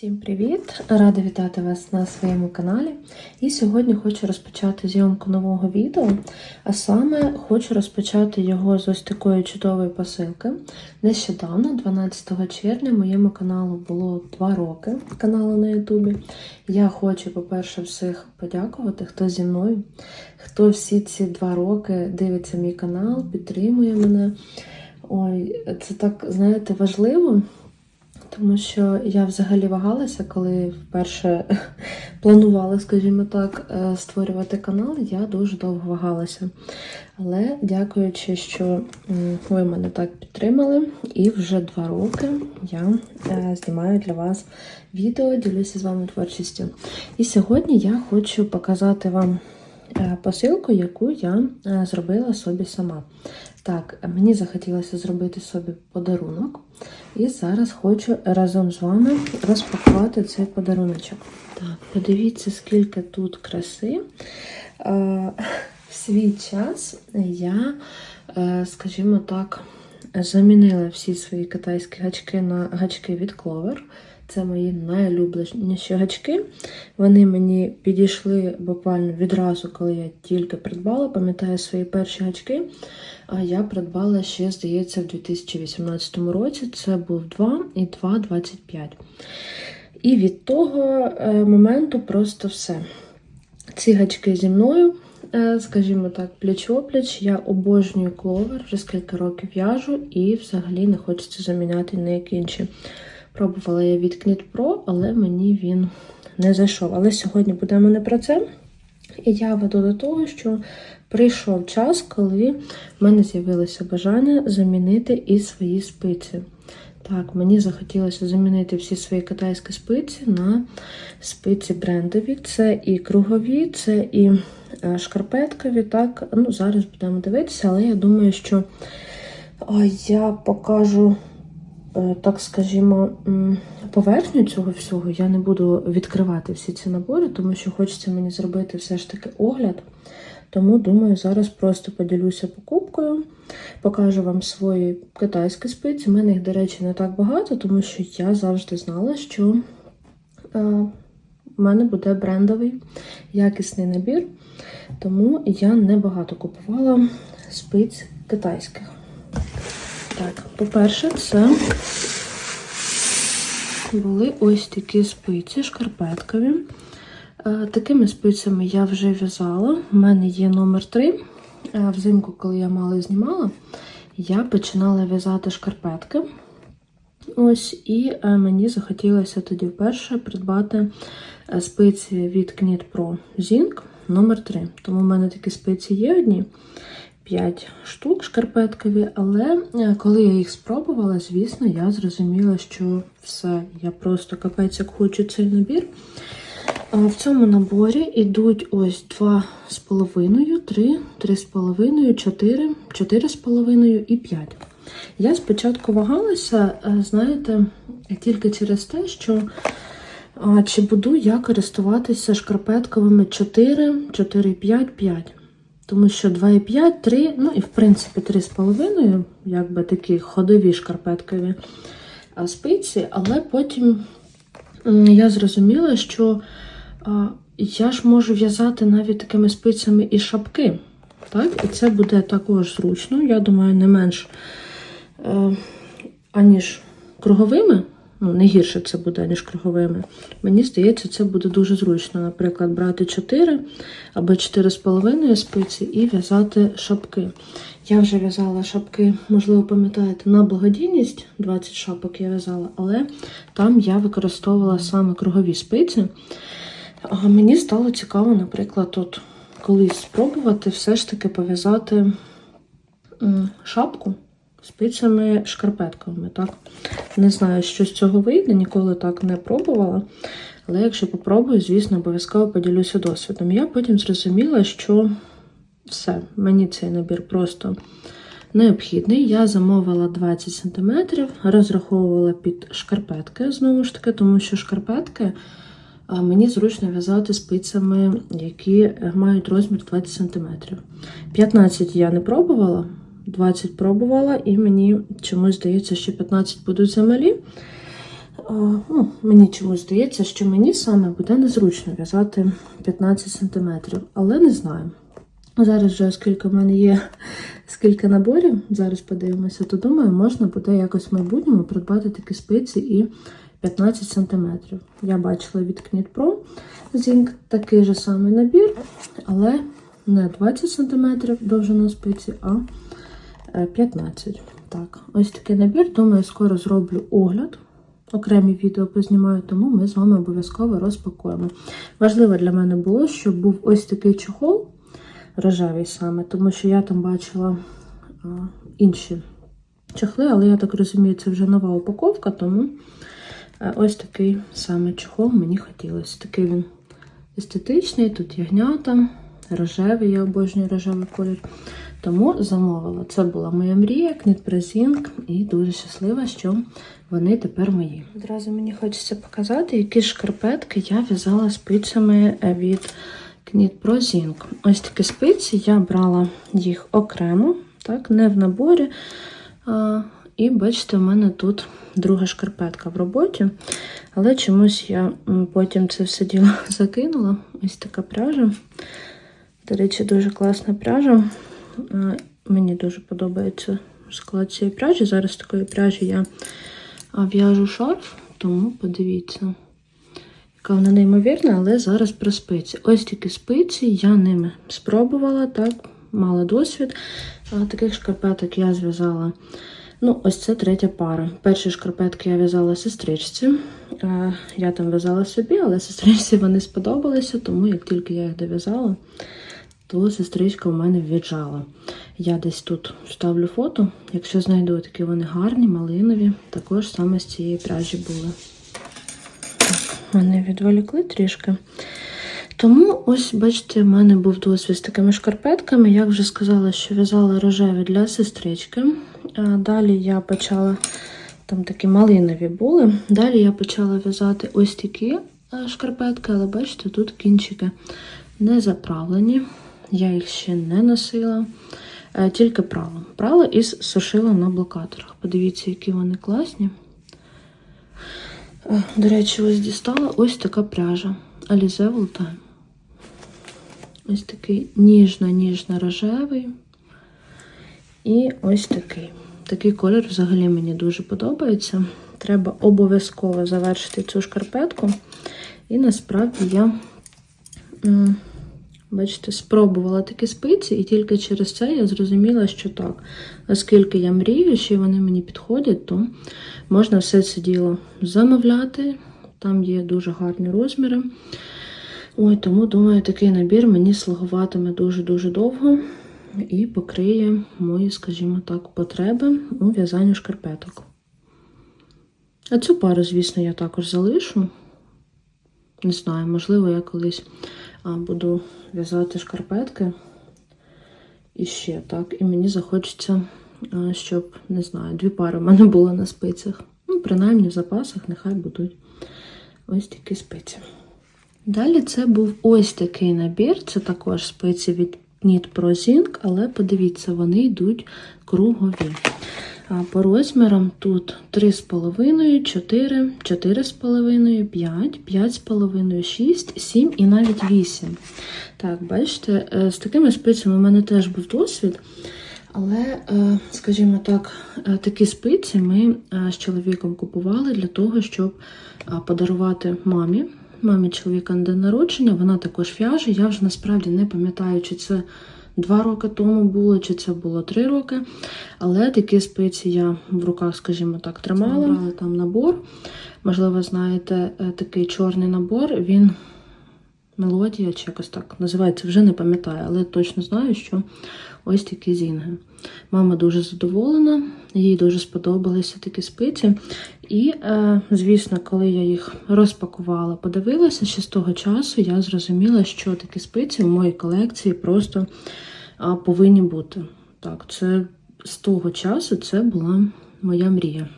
Всім привіт! Рада вітати вас на своєму каналі. І сьогодні хочу розпочати зйомку нового відео, а саме хочу розпочати його з ось такої чудової посилки. Нещодавно, 12 червня, моєму каналу було 2 роки каналу на Ютубі. Я хочу, по-перше, всіх подякувати, хто зі мною, хто всі ці 2 роки дивиться мій канал, підтримує мене. Ой, це так, знаєте, важливо. Тому що я взагалі вагалася, коли вперше планувала, скажімо так, е, створювати канал, я дуже довго вагалася. Але дякуючи, що ви мене так підтримали, і вже два роки я е, знімаю для вас відео, ділюся з вами творчістю. І сьогодні я хочу показати вам е, посилку, яку я зробила собі сама. Так, мені захотілося зробити собі подарунок. І зараз хочу разом з вами розпакувати цей подаруночок. Так, подивіться, скільки тут краси. Е, В свій час я, е, скажімо так, замінила всі свої китайські гачки на гачки від Clover. Це мої найулюбленіші гачки. Вони мені підійшли буквально відразу, коли я тільки придбала. Пам'ятаю свої перші гачки. А я придбала ще, здається, в 2018 році. Це був 2 і 2,25. І від того е, моменту просто все. Ці гачки зі мною, е, скажімо так, пліч-опліч. Я обожнюю кловер, вже скільки років в'яжу, і взагалі не хочеться заміняти ніякі інші. Пробувала я від Knit Pro, але мені він не зайшов. Але сьогодні будемо не про це. І я веду до того, що прийшов час, коли в мене з'явилося бажання замінити і свої спиці. Так, мені захотілося замінити всі свої китайські спиці на спиці брендові. Це і кругові, це і е, шкарпеткові. Так, ну зараз будемо дивитися, але я думаю, що я покажу так скажімо, поверхню цього всього я не буду відкривати всі ці набори, тому що хочеться мені зробити все ж таки огляд. Тому, думаю, зараз просто поділюся покупкою, покажу вам свої китайські спиці. У мене їх, до речі, не так багато, тому що я завжди знала, що е, в мене буде брендовий якісний набір. Тому я небагато купувала спиць китайських. Так, по-перше, це були ось такі спиці шкарпеткові. Е, Такими спицями я вже в'язала. У мене є номер 3. Е, Взимку, коли я мало знімала, я починала в'язати шкарпетки. Ось, і е, мені захотілося тоді вперше придбати спиці від Knit Pro Zinc номер 3. Тому в мене такі спиці є одні. 5 штук шкарпеткові, але е, коли я їх спробувала, звісно, я зрозуміла, що все, я просто капець як хочу цей набір. В цьому наборі йдуть ось 2,5, 3, 3,5, 4, 4,5 і 5. Я спочатку вагалася, е, знаєте, тільки через те, що чи буду я користуватися шкарпетковими 4, 4, 5, 5. Тому що 2,5, 3, ну і в принципі 3,5, якби такі ходові шкарпеткові спиці, але потім я зрозуміла, що я ж можу в'язати навіть такими спицями і шапки. Так? І це буде також зручно, я думаю, не менш е, аніж круговими. Ну, не гірше це буде, ніж круговими. Мені здається, це буде дуже зручно. Наприклад, брати 4 або 4,5 спиці і в'язати шапки. Я вже в'язала шапки, можливо, пам'ятаєте, на благодійність 20 шапок я в'язала, але там я використовувала саме кругові спиці. А мені стало цікаво, наприклад, от колись спробувати все ж таки пов'язати шапку спицями шкарпетковими. так. Не знаю, що з цього вийде, ніколи так не пробувала. Але якщо попробую, звісно, обов'язково поділюся досвідом. Я потім зрозуміла, що все, мені цей набір просто необхідний. Я замовила 20 см, розраховувала під шкарпетки, знову ж таки, тому що шкарпетки мені зручно в'язати спицями, які мають розмір 20 см. 15 я не пробувала. 20 пробувала, і мені чомусь здається, що 15 будуть замалі. е, ну, мені чомусь здається, що мені саме буде незручно в'язати 15 см, але не знаю. Зараз вже, оскільки в мене є скільки наборів, зараз подивимося, то думаю, можна буде якось в майбутньому придбати такі спиці і 15 см. Я бачила від Knit Pro такий же самий набір, але не 20 см довжина спиці, а 15 Так, ось такий набір. Думаю, скоро зроблю огляд. Окремі відео познімаю, тому ми з вами обов'язково розпакуємо. Важливо для мене було, щоб був ось такий чохол, рожевий саме, тому що я там бачила а, інші чохли, але я так розумію, це вже нова упаковка, тому а, ось такий саме чохол мені хотілося. Такий він естетичний, тут ягнята, рожевий, я обожнюю рожевий колір. Тому замовила. Це була моя мрія, кнітпрезінг, і дуже щаслива, що вони тепер мої. Одразу мені хочеться показати, які шкарпетки я в'язала спицями від Knit Pro Zing. Ось такі спиці, я брала їх окремо, так, не в наборі. А, і бачите, у мене тут друга шкарпетка в роботі. Але чомусь я потім це все діло закинула. Ось така пряжа. До речі, дуже класна пряжа. Е, Мені дуже подобається склад цієї пряжі. Зараз такої пряжі я в'яжу шарф, тому подивіться, яка вона неймовірна, але зараз про спиці. Ось такі спиці, я ними спробувала, так, мала досвід. Таких шкарпеток я зв'язала. Ну, ось це третя пара. Перші шкарпетки я в'язала сестричці. Е, Я там в'язала собі, але сестричці вони сподобалися, тому як тільки я їх дов'язала, то сестричка в мене віджала. Я десь тут вставлю фото. Якщо знайду такі вони гарні, малинові, також саме з цієї пряжі були. Мене відволікли трішки. Тому ось, бачите, в мене був досвід з такими шкарпетками. Як вже сказала, що в'язала рожеві для сестрички. А Далі я почала, там такі малинові були. Далі я почала в'язати ось такі шкарпетки, але бачите, тут кінчики не заправлені. Я їх ще не носила. Е, Тільки прала. Прала і сушила на блокаторах. Подивіться, які вони класні. Е, До речі, ось дістала ось така пряжа. Alize Voltime. Ось такий ніжно-ніжно-рожевий. І ось такий. Такий колір взагалі мені дуже подобається. Треба обов'язково завершити цю шкарпетку. І насправді я, бачите, спробувала такі спиці, і тільки через це я зрозуміла, що так. Оскільки я мрію, що вони мені підходять, то можна все це діло замовляти. Там є дуже гарні розміри. Ой, тому думаю, такий набір мені слугуватиме дуже-дуже довго і покриє мої, скажімо так, потреби у в'язанні шкарпеток. А цю пару, звісно, я також залишу. Не знаю, можливо, я колись буду в'язати шкарпетки і ще так. І мені захочеться, щоб, не знаю, дві пари в мене було на спицях. Ну, принаймні в запасах нехай будуть ось такі спиці. Далі це був ось такий набір. Це також спиці від Knit Pro Zing, але подивіться, вони йдуть кругові. По розмірам тут 3,5, 4, 4,5, 5, 5,5, 6, 7 і навіть 8. Так, бачите, е, з такими спицями у мене теж був досвід. Але, е, скажімо так, е, такі спиці ми з чоловіком купували для того, щоб подарувати мамі. Мамі чоловіка на день народження, вона також в'яже. Я вже насправді не пам'ятаю, чи це два роки тому було, чи це було три роки. Але такі спиці я в руках, скажімо так, тримала. Брали там набор. Можливо, знаєте, е, такий чорний набор, він мелодія чи якось так називається, вже не пам'ятаю, але точно знаю, що ось такі зінги. Мама дуже задоволена, їй дуже сподобалися такі спиці. І, е, звісно, коли я їх розпакувала, подивилася, ще з того часу я зрозуміла, що такі спиці в моїй колекції просто повинні бути. Так, це з того часу це була моя мрія.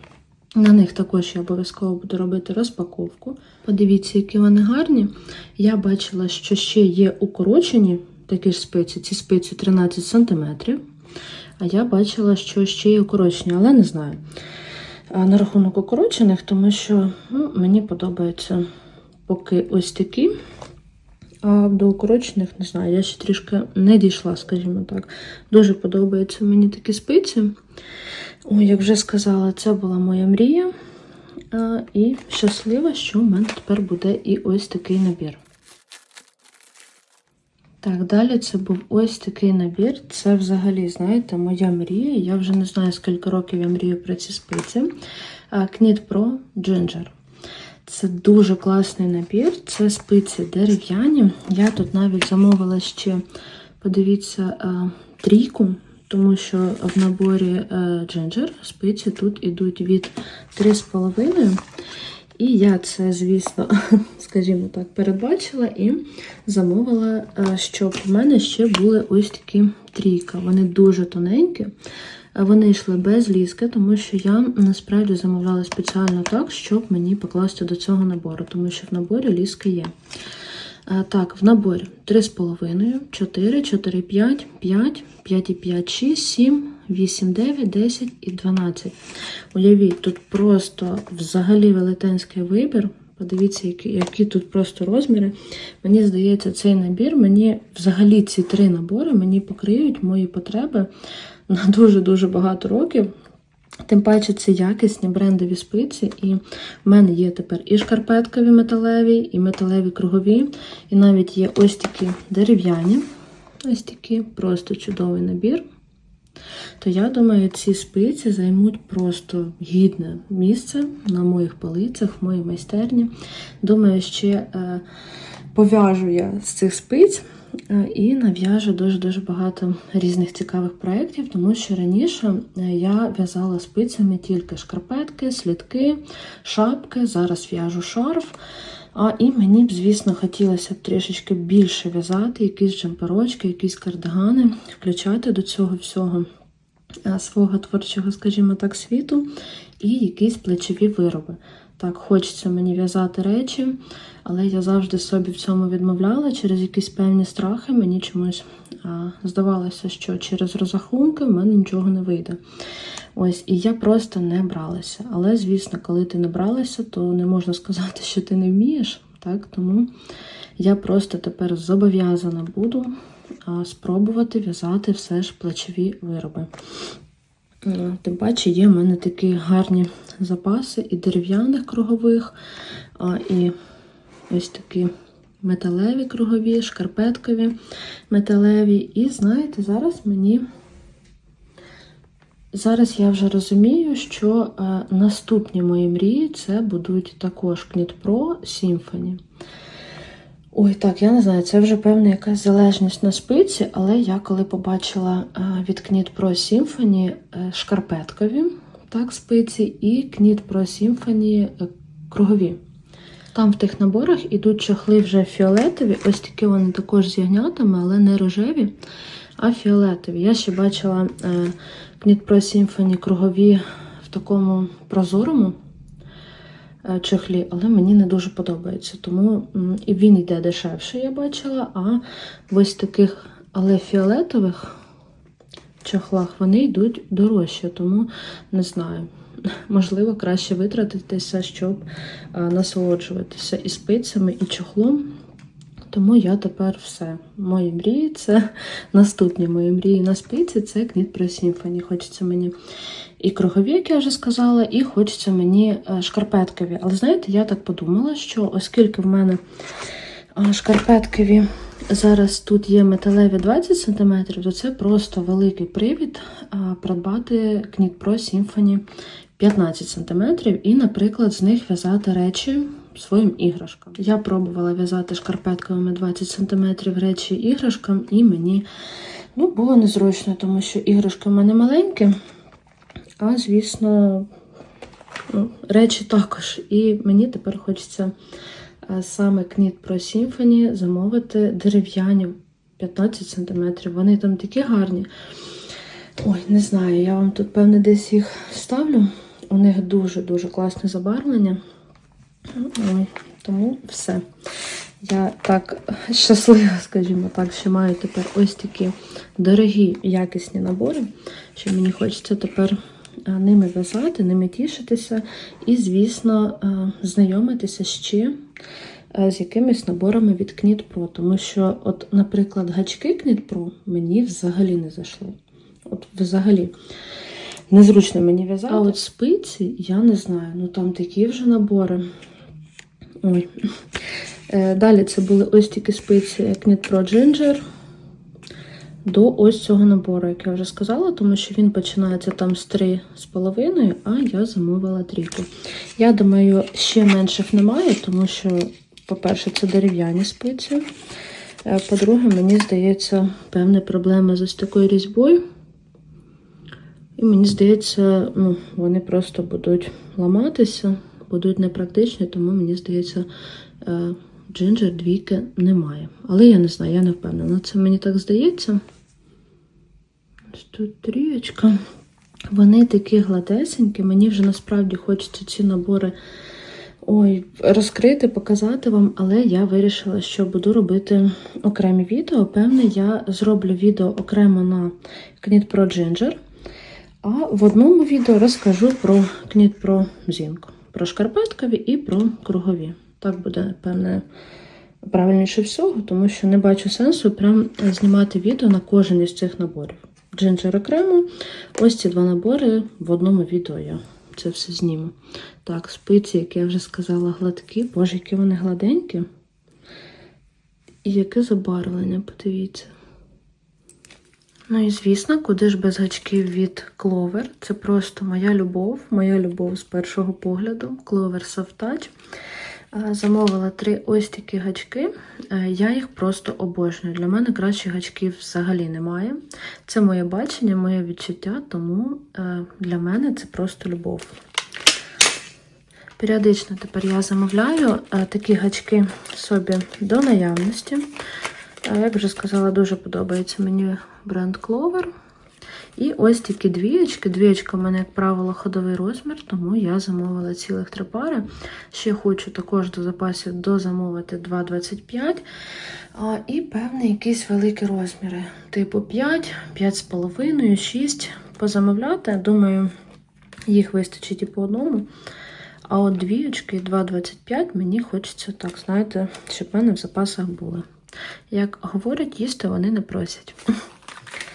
На них також я обов'язково буду робити розпаковку. Подивіться, які вони гарні. Я бачила, що ще є укорочені такі ж спиці, ці спиці 13 см. А я бачила, що ще є укорочені, але не знаю. На рахунок укорочених, тому що ну, мені подобаються поки ось такі. А до укорочених, не знаю, я ще трішки не дійшла, скажімо так. Дуже подобаються мені такі спиці. Ой, як вже сказала, це була моя мрія. І щаслива, що в мене тепер буде і ось такий набір. Так, далі це був ось такий набір. Це взагалі, знаєте, моя мрія. Я вже не знаю, скільки років я мрію про ці спиці. Knit Pro Ginger. Це дуже класний набір. Це спиці дерев'яні. Я тут навіть замовила ще, подивіться, е, трійку, тому що в наборі е, Ginger спиці тут ідуть від 3,5. І я це, звісно, скажімо так, передбачила і замовила, е, щоб в мене ще були ось такі трійка. Вони дуже тоненькі. Вони йшли без ліски, тому що я насправді замовляла спеціально так, щоб мені покласти до цього набору, тому що в наборі ліски є. Е, Так, в наборі 3,5, 4, 4, 5, 5, 5, 5, 6, 7, 8, 9, 10 і 12. Уявіть, тут просто взагалі велетенський вибір. Подивіться, які, які тут просто розміри. Мені здається, цей набір, мені взагалі ці три набори мені покриють мої потреби на дуже-дуже багато років. Тим паче це якісні брендові спиці, і в мене є тепер і шкарпеткові металеві, і металеві кругові, і навіть є ось такі дерев'яні. Ось такі, просто чудовий набір. То я думаю, ці спиці займуть просто гідне місце на моїх полицях, в моїй майстерні. Думаю, ще е, пов'яжу я з цих спиць е, і нав'яжу дуже-дуже багато різних цікавих проєктів, тому що раніше е, я в'язала спицями тільки шкарпетки, слідки, шапки, зараз в'яжу шарф. А і мені б, звісно, хотілося б трішечки більше в'язати, якісь джемперочки, якісь кардигани, включати до цього всього е, свого творчого, скажімо так, світу, і якісь плечові вироби. Так, хочеться мені в'язати речі, але я завжди собі в цьому відмовляла через якісь певні страхи. Мені чомусь а, здавалося, що через розрахунки в мене нічого не вийде. Ось, і я просто не бралася. Але, звісно, коли ти не бралася, то не можна сказати, що ти не вмієш. Так? Тому я просто тепер зобов'язана буду спробувати в'язати все ж плечові вироби. Тим паче є в мене такі гарні запаси і дерев'яних кругових, і ось такі металеві кругові, шкарпеткові металеві. І знаєте, зараз мені. Зараз я вже розумію, що е, наступні мої мрії це будуть також Pro Symphony. Ой, так, я не знаю, це вже певна якась залежність на спиці, але я коли побачила е, від Knit Pro Symphony е, шкарпеткові так, спиці і Knit Pro Symphony е, кругові. Там в тих наборах ідуть чохли вже фіолетові, ось такі вони також з ягнятами, але не рожеві, а фіолетові. Я ще бачила е, Knit Pro Symphony кругові в такому прозорому е, чохлі, але мені не дуже подобається. Тому і він йде дешевше, я бачила, а ось таких, але фіолетових чохлах вони йдуть дорожче, тому не знаю. Можливо, краще витратитися, щоб насолоджуватися і спицями, і чохлом. Тому я тепер все. Мої мрії це наступні мої мрії на спиці це Knit Pro Symphony. Хочеться мені і кругові, як я вже сказала, і хочеться мені е, шкарпеткові. Але знаєте, я так подумала, що оскільки в мене шкарпеткові зараз тут є металеві 20 см, то це просто великий привід придбати Knit Pro Symphony 15 см і, наприклад, з них в'язати речі своїм іграшкам. Я пробувала в'язати шкарпетками 20 см речі іграшкам, і мені ну, було незручно, тому що іграшки в мене маленькі, а звісно, ну, речі також. І мені тепер хочеться е, саме Knit Pro Symphony замовити дерев'яні 15 см. Вони там такі гарні. Ой, не знаю, я вам тут, певне, десь їх ставлю. У них дуже-дуже класне забарвлення. Тому все. Я так щаслива, скажімо так, що маю тепер ось такі дорогі якісні набори, що мені хочеться тепер е, ними в'язати, ними тішитися і, звісно, е, знайомитися ще е, з якимись наборами від Pro. Тому що, от, наприклад, гачки Pro мені взагалі не зайшли. От взагалі. Незручно мені в'язати. А от спиці, я не знаю. Ну там такі вже набори. Ой. Е, Далі це були ось такі спиці, Knit Pro Ginger. До ось цього набору, як я вже сказала, тому що він починається там з 3,5, а я замовила трійку. Я думаю, ще менших немає, тому що, по-перше, це дерев'яні спиці. Е, По-друге, мені здається, певні проблеми з ось такою різьбою. І мені здається, ну, вони просто будуть ламатися, будуть непрактичні, тому мені здається, е, джинджер двійки немає. Але я не знаю, я не впевнена. Це мені так здається. Тут трієчка. Вони такі гладесенькі. Мені вже насправді хочеться ці набори ой, розкрити, показати вам, але я вирішила, що буду робити окремі відео. Певне, я зроблю відео окремо на Knit Pro Ginger. А в одному відео розкажу про Knit Pro Zinc, про шкарпеткові і про кругові. Так буде, певне, правильніше всього, тому що не бачу сенсу прям знімати відео на кожен із цих наборів. Джинджер окремо, ось ці два набори в одному відео я це все зніму. Так, спиці, як я вже сказала, гладкі. Боже, які вони гладенькі. І яке забарвлення, подивіться. Ну і звісно, куди ж без гачків від Clover. Це просто моя любов, моя любов з першого погляду. Clover Soft Touch. Замовила три ось такі гачки. Я їх просто обожнюю. Для мене кращих гачків взагалі немає. Це моє бачення, моє відчуття, тому е, для мене це просто любов. Періодично тепер я замовляю е, такі гачки собі до наявності. Е, Як вже сказала, дуже подобається мені бренд Clover. І ось такі двієчки. Двієчка в мене, як правило, ходовий розмір, тому я замовила цілих три пари. Ще хочу також до запасів дозамовити 2,25. І певні якісь великі розміри. Типу 5, 5,5, 6 позамовляти. Думаю, їх вистачить і по одному. А от двієчки 2,25 мені хочеться так, знаєте, щоб в мене в запасах були. Як говорять, їсти вони не просять.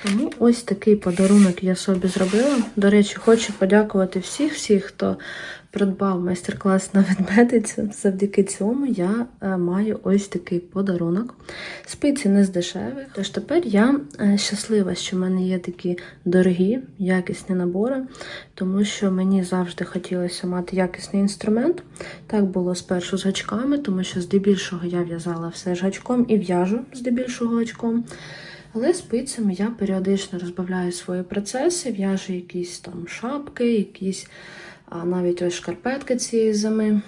Тому ось такий подарунок я собі зробила. До речі, хочу подякувати всіх, всіх, хто придбав майстер-клас на ведмедицю. Завдяки цьому я е, маю ось такий подарунок. Спиці не з дешевих. Тож тепер я е, щаслива, що в мене є такі дорогі, якісні набори, тому що мені завжди хотілося мати якісний інструмент. Так було спершу з гачками, тому що здебільшого я в'язала все ж гачком і в'яжу здебільшого гачком. Але спицями я періодично розбавляю свої процеси, в'яжу якісь там шапки, якісь а, навіть ось шкарпетки цієї зими.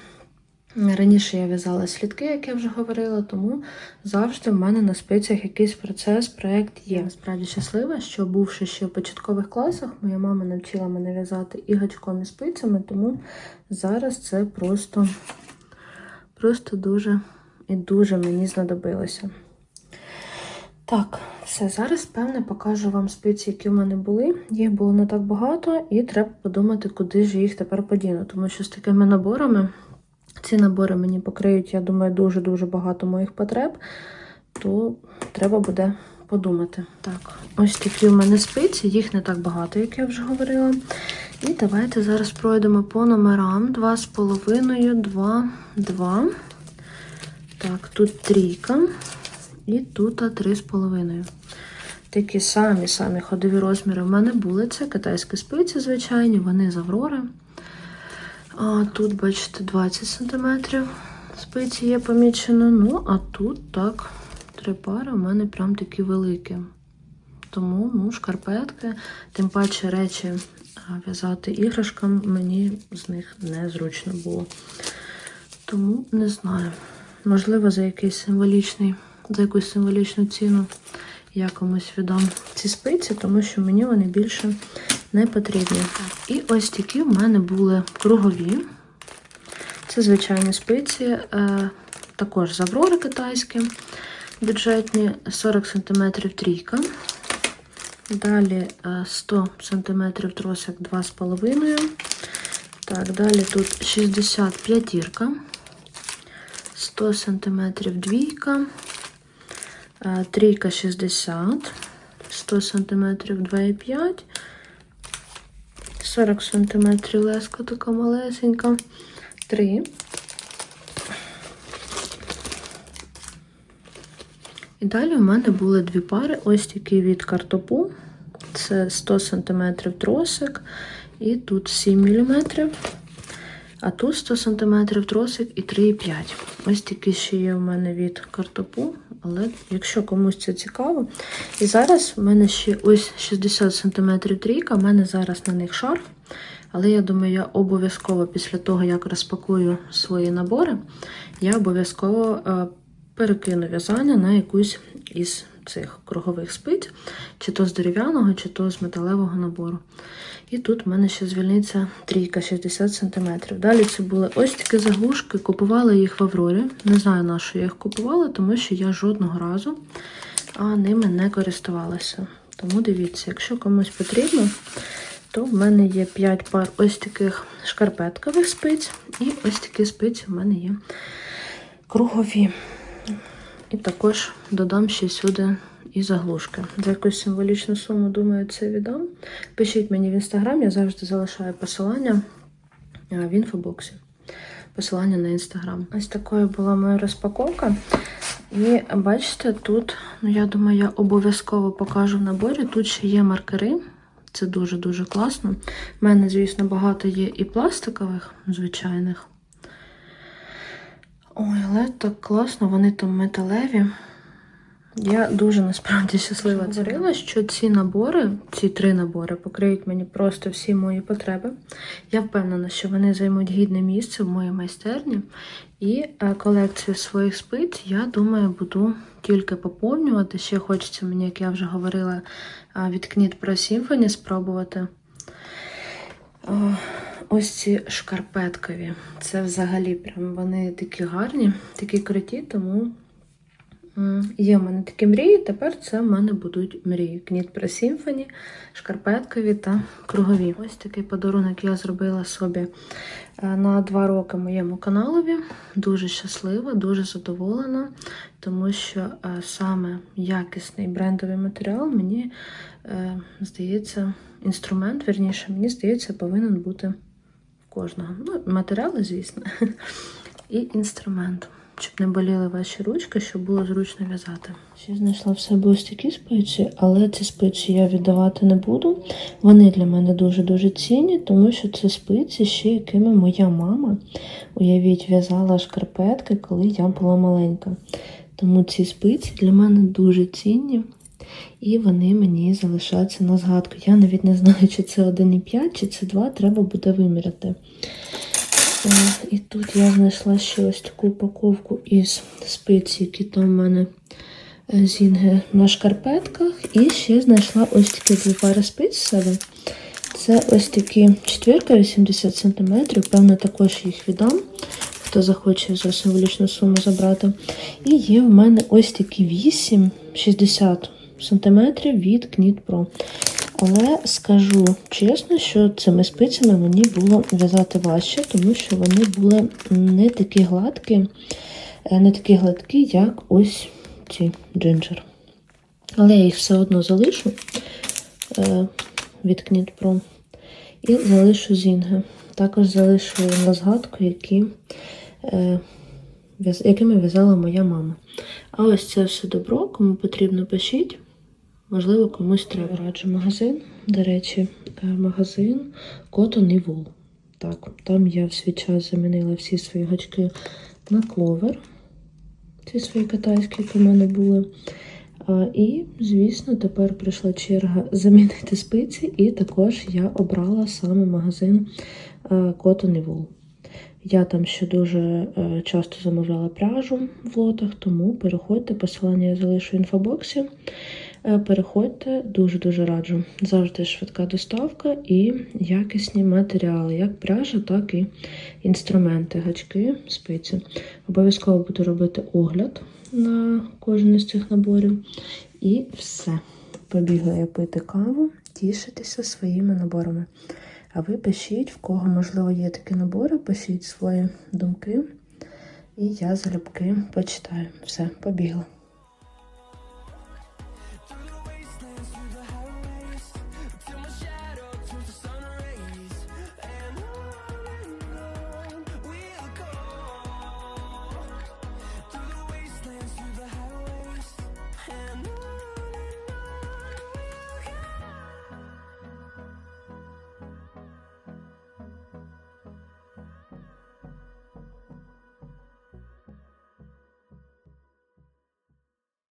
Раніше я в'язала слідки, як я вже говорила, тому завжди в мене на спицях якийсь процес, проєкт є. Насправді щаслива, що бувши ще в початкових класах, моя мама навчила мене в'язати і гачком, і спицями, тому зараз це просто, просто дуже і дуже мені знадобилося. Так, все, зараз, певне, покажу вам спиці, які в мене були. Їх було не так багато, і треба подумати, куди ж їх тепер подіну. Тому що з такими наборами, ці набори мені покриють, я думаю, дуже-дуже багато моїх потреб, то треба буде подумати. Так, ось такі у мене спиці, їх не так багато, як я вже говорила. І давайте зараз пройдемо по номерам. 2,5, 2, 2. Так, тут трійка. І тут 3,5. Такі самі-самі ходові розміри в мене були. Це китайські спиці, звичайні, вони з Аврори. А Тут, бачите, 20 см спиці є помічено. Ну, а тут так, три пари у мене прям такі великі. Тому, ну, шкарпетки, тим паче речі в'язати іграшкам, мені з них незручно було. Тому не знаю. Можливо, за якийсь символічний за якусь символічну ціну я комусь віддам ці спиці, тому що мені вони більше не потрібні. І ось такі в мене були кругові. Це звичайні спиці, е, також з Аврори китайські, бюджетні, 40 см трійка. Далі е, 100 см тросик 2,5. Так, далі тут 65 п'ятірка. 100 см двійка. Е, Трійка 60. 100 см 2,5. 40 см леска така малесенька. 3. І далі у мене були дві пари. Ось такі від картопу. Це 100 см тросик. І тут 7 мм. А тут 100 см тросик і 3,5. Ось такі ще є у мене від картопу. Але якщо комусь це цікаво. І зараз в мене ще ось 60 см трійка, в мене зараз на них шарф. Але я думаю, я обов'язково після того, як розпакую свої набори, я обов'язково е, перекину в'язання на якусь із цих кругових спиць, чи то з дерев'яного, чи то з металевого набору. І тут в мене ще звільниться трійка 60 см. Далі це були ось такі заглушки. Купувала їх в Аврорі. Не знаю, на що я їх купувала, тому що я жодного разу а, ними не користувалася. Тому дивіться, якщо комусь потрібно, то в мене є 5 пар ось таких шкарпеткових спиць, і ось такі спиці в мене є кругові. І також додам ще сюди і заглушки. За якусь символічну суму, думаю, це віддам. Пишіть мені в інстаграм, я завжди залишаю посилання е, в інфобоксі. Посилання на інстаграм. Ось такою була моя розпаковка. І бачите, тут, ну я думаю, я обов'язково покажу в наборі. Тут ще є маркери. Це дуже-дуже класно. У мене, звісно, багато є і пластикових, звичайних. Ой, але так класно, вони там металеві. Я дуже насправді щаслива. Говорила, що ці набори, ці три набори, покриють мені просто всі мої потреби. Я впевнена, що вони займуть гідне місце в моїй майстерні. І е, колекцію своїх спиць, я думаю, буду тільки поповнювати. Ще хочеться мені, як я вже говорила, е, від Knit Pro Symphony спробувати. Ось ці шкарпеткові. Це взагалі прям вони такі гарні, такі круті, тому є в мене такі мрії. Тепер це в мене будуть мрії. Knit Pro Symphony, шкарпеткові та кругові. Ось такий подарунок я зробила собі е, на два роки моєму каналові. Дуже щаслива, дуже задоволена, тому що е, саме якісний брендовий матеріал мені е, здається, інструмент, верніше, мені здається, повинен бути кожного. Ну, матеріали, звісно, і інструмент. Щоб не боліли ваші ручки, щоб було зручно в'язати. Ще знайшла в себе ось такі спиці, але ці спиці я віддавати не буду. Вони для мене дуже-дуже цінні, тому що це спиці, ще якими моя мама, уявіть, в'язала шкарпетки, коли я була маленька. Тому ці спиці для мене дуже цінні. І вони мені залишаються на згадку. Я навіть не знаю, чи це 1,5, чи це 2, треба буде виміряти. Е, І тут я знайшла ще ось таку упаковку із спиць, які там в мене е, зінги на шкарпетках. І ще знайшла ось такі дві пари спиць себе. Це ось такі четвірка 80 см. Певно, також їх віддам, хто захоче за символічну суму забрати. І є в мене ось такі 8 60 см від Knit Pro. Але скажу чесно, що цими спицями мені було в'язати важче, тому що вони були не такі гладкі, е, не такі гладкі, як ось ці джинджер. Але я їх все одно залишу е, від Knit Pro. І залишу зінги. Також залишу на згадку, які, е, якими в'язала моя мама. А ось це все добро, кому потрібно, пишіть. Можливо, комусь треба. Раджу магазин. До речі, е, магазин Cotton і Wool. Так, там я в свій час замінила всі свої гачки на кловер. Ці свої китайські, які в мене були. А, І, звісно, тепер прийшла черга замінити спиці, і також я обрала саме магазин е, Cotton Wool. Я там ще дуже е, часто замовляла пряжу в лотах, тому переходьте, посилання я залишу в інфобоксі. Е, Переходьте, дуже-дуже раджу. Завжди швидка доставка і якісні матеріали, як пряжа, так і інструменти, гачки, спиці. Обов'язково буду робити огляд на кожен із цих наборів. І все. побігла я пити каву, тішитися своїми наборами. А ви пишіть, в кого, можливо, є такі набори, пишіть свої думки. І я залюбки почитаю. Все, побігла.